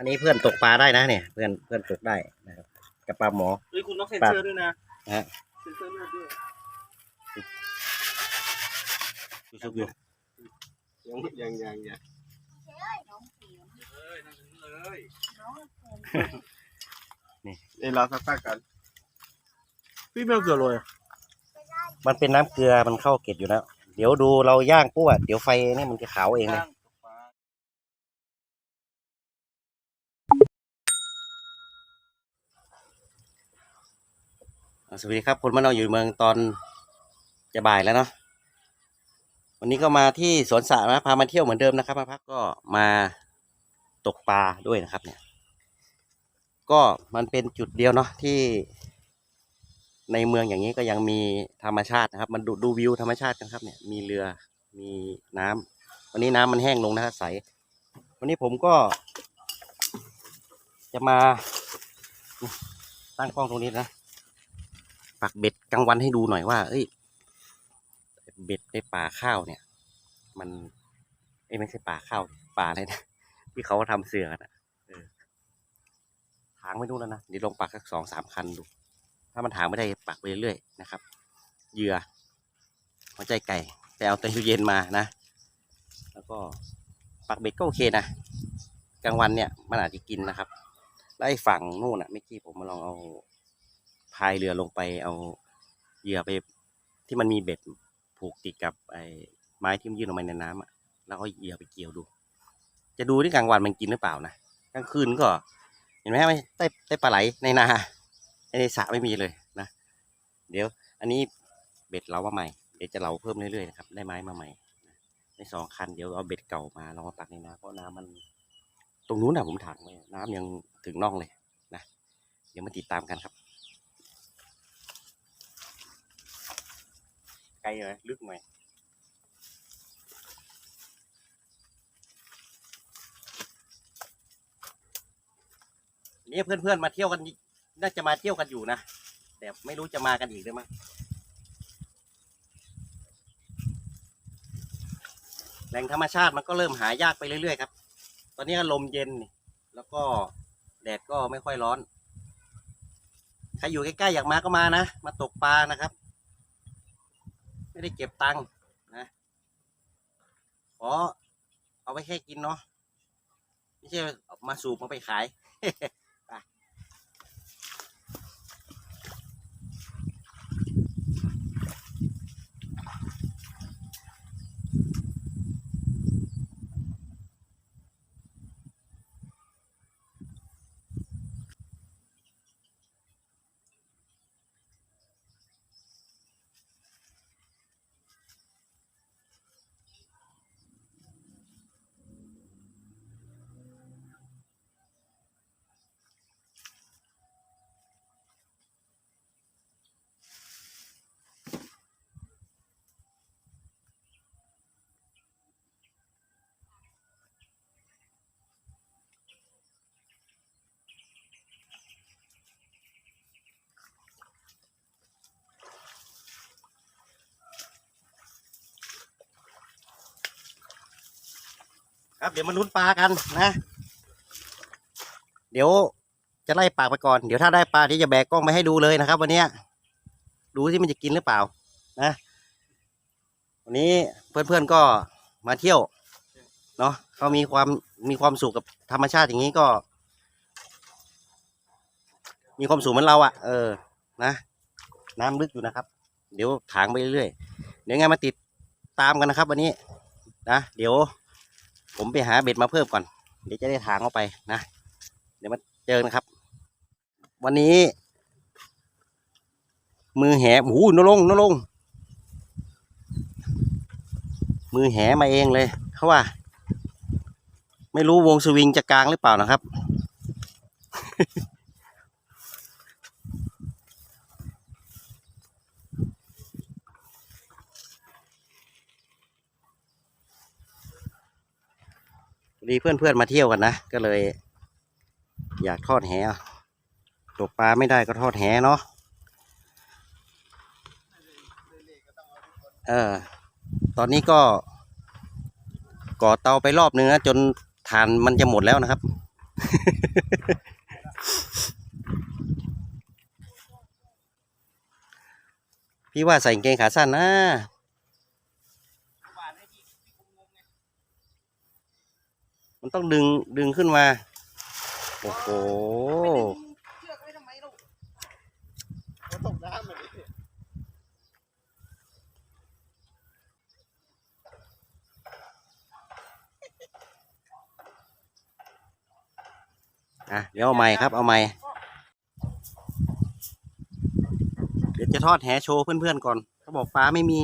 อันนี้เพื่อนตกปลาได้นะเนี่ย เพื่อนเพื่อนตกได้นะครับกับปลาหมอ เฮ้ยคุณต้องเซ็นเซอร์ด้วยนะนะฮะ เซ็นเซอร์เลือดด้วยซุกๆอยู่ยังยังยังยังน้องเสียงเลยนั่นเลยน้องเสียงเดี๋ยวเราสักพักกันพี่ไม่เอาเกลือโรยอะมันเป็นน้ำเกลือมันเข้าเกล็ดอยู่แล้ว เดี๋ยวดูเราย่างปุ๊บอะเดี๋ยวไฟนี่มันจะขาวเองเลย สวัสดีครับคนมานเราอยู่เมืองตอนจะบ่ายแล้วเนาะวันนี้ก็มาที่สวนสระนะพามาเที่ยวเหมือนเดิมนะครับมาพักก็มาตกปลาด้วยนะครับ เนี่ย ก็มันเป็นจุดเดียวเนาะที่ ในเมืองอย่างนี้ก็ยังมีธรรมชาตินะครับ มันดูดูวิวธรรมชาติกันครับ เนี่ย มีเรือมีน้ำวันนี้น้ำมันแห้งลงนะครับใสวันนี้ผมก็ จะมาตั้งกล้องตรงนี้นะ ปักเบ็ดกลางวันให้ดูหน่อยว่า เอ้ย เบ็ดในป่าข้าวเนี่ย มันเอ้ยไม่ใช่ป่าข้าวป่าอะไรนะที่เขาทำเสือกันอะถางไม่รู้แล้วนะเดี๋ยวลองปักสักสองสามคันดู ถ้ามันถางไม่ได้ปักไปเรื่อยๆนะครับเหยื่อหัวใจไก่ไปเอาเตาเย็นมานะ แล้วก็ปักเบ็ดก็โอเคนะกลางวันเนี่ยมันอาจจะกินนะครับ แล้วไอ้ฝั่งนู่นอะเมื่อกี้ผมมาลองเอาายเรือลงไปเอาเหยื่อไปที่มันมีเบ็ดผูกติดกับไอ้ไม้ที่มันยื่นลงไปในน้ำอะแล้วก็เหยื่อไปเกี่ยวดู จะดูที่กลางวันมันกินหรือเปล่านะกลางคืนก็ เห็นไหมไม่ได้ได้ปลาไหลในนาในสระไม่มีเลยนะ เดี๋ยว อันนี้เบ็ดเรามาใหม่ เดี๋ยวจะเราเพิ่มเรื่อยๆนะครับ ได้ไม้มาใหม่ในสองคันเดี๋ยวเอาเบ็ดเก่ามาลองมาปักในน้ำเพราะน้ำมัน ตรงนู้นนะผมถางไว้น้ำยังถึงน่องเลยนะ เดี๋ยวมาติดตามกันครับ ไกลเลยลึกหน่อยนี่เพื่อนๆมาเที่ยวกันน่าจะมาเที่ยวกันอยู่นะแต่ไม่รู้จะมากันอีกหรือมั้งแหล่งธรรมชาติมันก็เริ่มหายากไปเรื่อยๆครับ ตอนนี้ก็ลมเย็น แล้วก็แดดก็ไม่ค่อยร้อน ใครอยู่ใกล้ๆอยากมาก็มานะ มาตกปลานะครับ ไม่ได้เก็บตังค์นะขอเอาไปแค่กินเนาะไม่ใช่เอามาสูบมาไปขาย ครับเดี๋ยวมาลุ้นปลากันนะ เดี๋ยวจะไล่ปากไปก่อน เดี๋ยวถ้าได้ปลาที่จะแบกกล้องไปให้ดูเลยนะครับ วันนี้ดูที่มันจะกินหรือเปล่า นะวันนี้เพื่อนๆก็มาเที่ยวเนาะเขามีความมีความสุขกับธรรมชาติอย่างนี้ก็ มีความสุขเหมือนเราอะ่ะ เออ นะน้ำลึกอยู่นะครับ เดี๋ยวถางไปเรื่อยๆเดี๋ยวไงมาติดตามกันนะครับ วันนี้นะเดี๋ยว ผมไปหาเบ็ดมาเพิ่มก่อน เดี๋ยวจะได้ถางเอาไปนะ เดี๋ยวมาเจอนะครับ วันนี้ มือแหโอ้โหนลงนลง มือแหมาเองเลยเขาว่า ไม่รู้วงสวิงจะกลางหรือเปล่านะครับ ดีเพื่อนๆมาเที่ยวกันนะ ก็เลย อยากทอดแหตกปลาไม่ได้ก็ทอดแหเนาะเออ ตอนนี้ก็ ก่อเตาไปรอบนึงนะจนถ่านมันจะหมดแล้วนะครับ พี่ว่าใส่เกงขาสั้นนะ มันต้องดึงดึงขึ้นมา โอ้โหอะเดี๋ยวเอาใหม่ครับ เอาใหม่เดี๋ยวจะทอดแหโชว์เพื่อนๆก่อนเขาบอกปลาไม่มี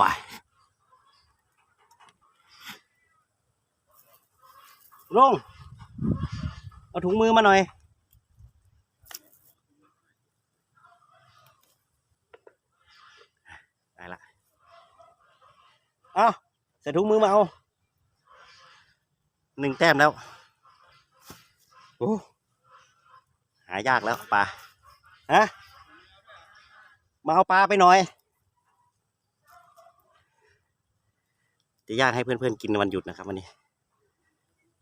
ว้ายลงเอาถุงมือมาหน่อย ได้ละ เอาใส่ถุงมือมาเอา หนึ่งแต้มแล้ว โอ้ หายากแล้วปลา ฮะ มาเอาปลาไปหน่อย จะย่างให้เพื่อนๆกินวันหยุดนะครับวันนี้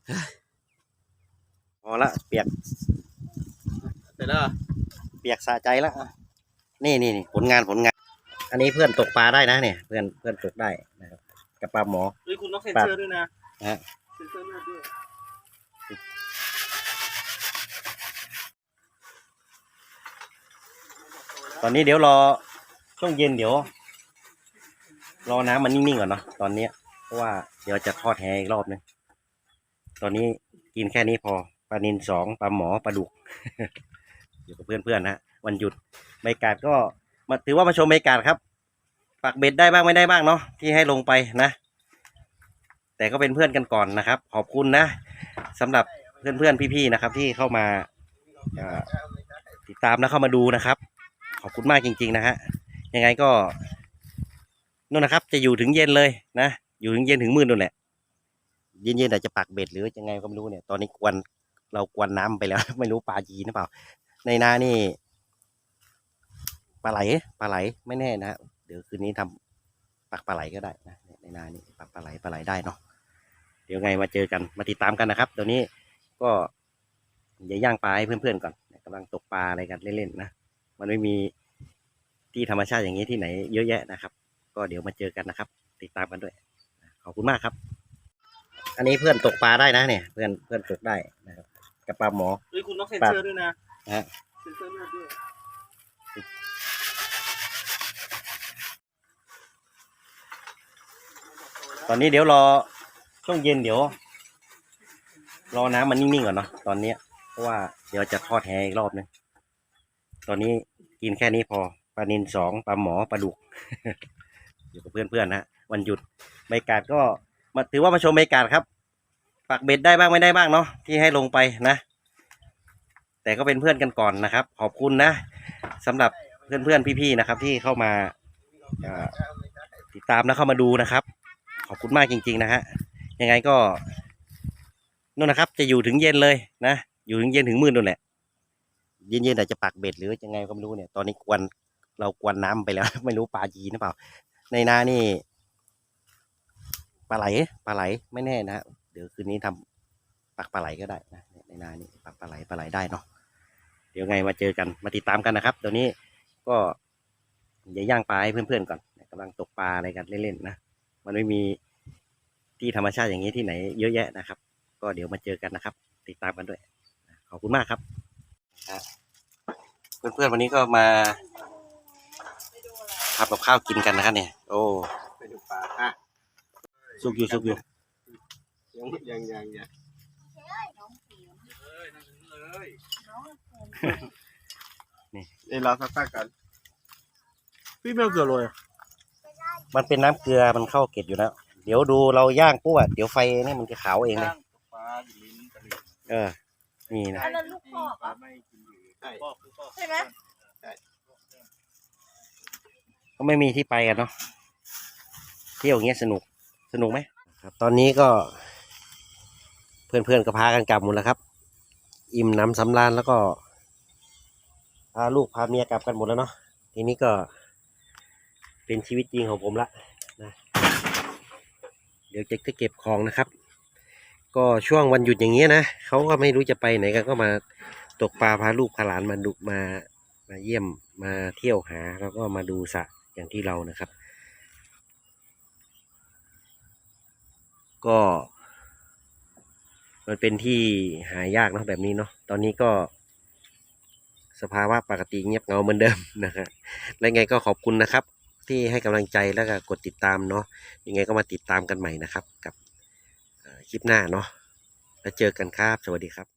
เฮ้ยพอละเปียกเสร็จแล้วเปียกสะใจแล้วอะนี่นี่นี่ผลงานผลงาน อันนี้เพื่อนตกปลาได้นะเนี่ย เพื่อนเพื่อนตกได้นะครับกับปลาหมอเฮ้ยคุณต้องเซ็นเซอร์ด้วยนะฮะเซ็นเซอร์เลือดด้วยตอนนี้เดี๋ยวรอช่วงเย็นเดี๋ยว รอน้ำมันนิ่งๆก่อนเนาะตอนเนี้ย เพราะว่าเดี๋ยวจะทอดแหอีกรอบนึงตอนนี้กินแค่นี้พอปลานินสองปลาหมอปลาดุก อยู่กับเพื่อนๆนะวันหยุดบรรยากาศก็มาถือว่ามาชมบรรยากาศครับปักเบ็ดได้บ้างไม่ได้บ้างเนาะที่ให้ลงไปนะ แต่ก็เป็นเพื่อนกันก่อนนะครับ ขอบคุณนะสำหรับเพื่อนๆพี่ๆนะครับ ที่เข้ามาติดตามและเข้ามาดูนะครับ ขอบคุณมากจริง ๆ นะฮะยังไงก็นู่นนะครับ จะอยู่ถึงเย็นเลยนะ อยู่ถึงเย็นถึงมืดนู่นแหละ เย็นๆอาจจะปักเบ็ดหรือยังไงก็ไม่รู้เนี่ย ตอนนี้กวนเรากวนน้ำไปแล้ว ไม่รู้ปลาจีนหรือเปล่า ในนานี่ปลาไหลปลาไหลไม่แน่นะฮะเดี๋ยวคืนนี้ทำปักปลาไหลก็ได้นะในนานี่ปักปลาไหลปลาไหลได้เนาะเดี๋ยวไงมาเจอกันมาติดตามกันนะครับตอนนี้ก็อย่าย่างปลาให้เพื่อนๆก่อนกำลังตกปลาอะไรกันเล่นๆนะมันไม่มีที่ธรรมชาติอย่างนี้ที่ไหนเยอะแยะนะครับ ก็เดี๋ยวมาเจอกันนะครับ ติดตามกันด้วย ขอบคุณมากครับ อันนี้เพื่อนตกปลาได้นะเนี่ย เพื่อนเพื่อนตกได้นะครับกับปลาหมอเฮ้ยคุณต้องเซ็นเซอร์ด้วยนะฮะเซ็นเซอร์เลือดด้วยตอนนี้เดี๋ยวรอช่วงเย็นเดี๋ยว รอน้ำมันนิ่งๆก่อนเนาะตอนเนี้ยเพราะว่าเดี๋ยวจะทอดแหอีกรอบนึงตอนนี้กินแค่นี้พอปลานินสองปลาหมอปลาดุกอยู่กับเพื่อนๆนะวันหยุด บรรยากาศก็มาถือว่ามาชมบรรยากาศครับปักเบ็ดได้บ้างไม่ได้บ้างเนาะที่ให้ลงไปนะ แต่ก็เป็นเพื่อนกันก่อนนะครับ ขอบคุณนะสำหรับเพื่อนๆพี่ๆนะครับ ที่เข้ามาติดตามและเข้ามาดูนะครับ ขอบคุณมากจริง ๆ นะฮะยังไงก็นู่นนะครับ จะอยู่ถึงเย็นเลยนะ อยู่ถึงเย็นถึงมืดนู่นแหละเย็นๆอาจจะปักเบ็ดหรือยังไงก็ไม่รู้เนี่ย ตอนนี้กวนเรากวนน้ำไปแล้ว ไม่รู้ปลาจีนหรือเปล่า ในนานี่ ปลาไหลปลาไหลไม่แน่นะเดี๋ยวคืนนี้ทำปักปลาไหลก็ได้นะในนานี่ปักปลาไหลปลาไหลได้เนาะเดี๋ยวไงมาเจอกันมาติดตามกันนะครับเดี๋ยวนี้ก็เดี๋ยวย่างปลาให้เพื่อนๆก่อนกำลังตกปลาอะไรกันเล่นๆนะมันไม่มีที่ธรรมชาติอย่างนี้ที่ไหนเยอะแยะนะครับ ก็เดี๋ยวมาเจอกันนะครับ ติดตามกันด้วย ขอบคุณมากครับครับเพื่อนๆวันนี้ก็มาทำกับข้าวกินกันนะครับเนี่ย โอ้ไปดูปลาอะ สุกอยู่สุกอยู่ยังยังยังยังเฮ้ยน้องเสียมเลยนั่นเลยน้องเสียมนี่รอสักพักก่อนพี่ไม่เอาเกลือโรยอะมันเป็นน้ำเกลือมันเข้าเกล็ดอยู่แล้ว เดี๋ยวดูเราย่างปุ๊บอะเดี๋ยวไฟเนี่ยมันจะขาวเองเลยปลาอยู่ลิ้นตะลิ่งเออ นี่นะอันนั้นลูกพ่อปลาปะไม่กินอยู่ใช่ใช่ไหมก็ไม่มีที่ไปกันเนาะเที่ยวอย่างเงี้ยสนุก สนุกไหมครับ ตอนนี้ก็ เพื่อนๆก็พากันกลับหมดแล้วครับ อิ่มน้ำสำราญแล้วก็พาลูกพาเมียกลับกันหมดแล้วเนาะทีนี้ก็เป็นชีวิตจริงของผมละนะเดี๋ยวจะเก็บของนะครับ ก็ช่วงวันหยุดอย่างเงี้ยนะเขาก็ไม่รู้จะไปไหนกันก็มาตกปลาพาลูกพาหลานมาดูมามาเยี่ยมมาเที่ยวหา แล้วก็มาดูสระอย่างที่เรานะครับ ก็ มันเป็นที่หายากเนาะแบบนี้เนาะตอนนี้ก็ สภาวะปกติเงียบเงาเหมือนเดิมนะครับและไงก็ขอบคุณนะครับ ที่ให้กำลังใจแล้วก็กดติดตามเนาะยังไงก็มาติดตามกันใหม่นะครับ กับคลิปหน้าเนาะแล้วเจอกันครับ สวัสดีครับ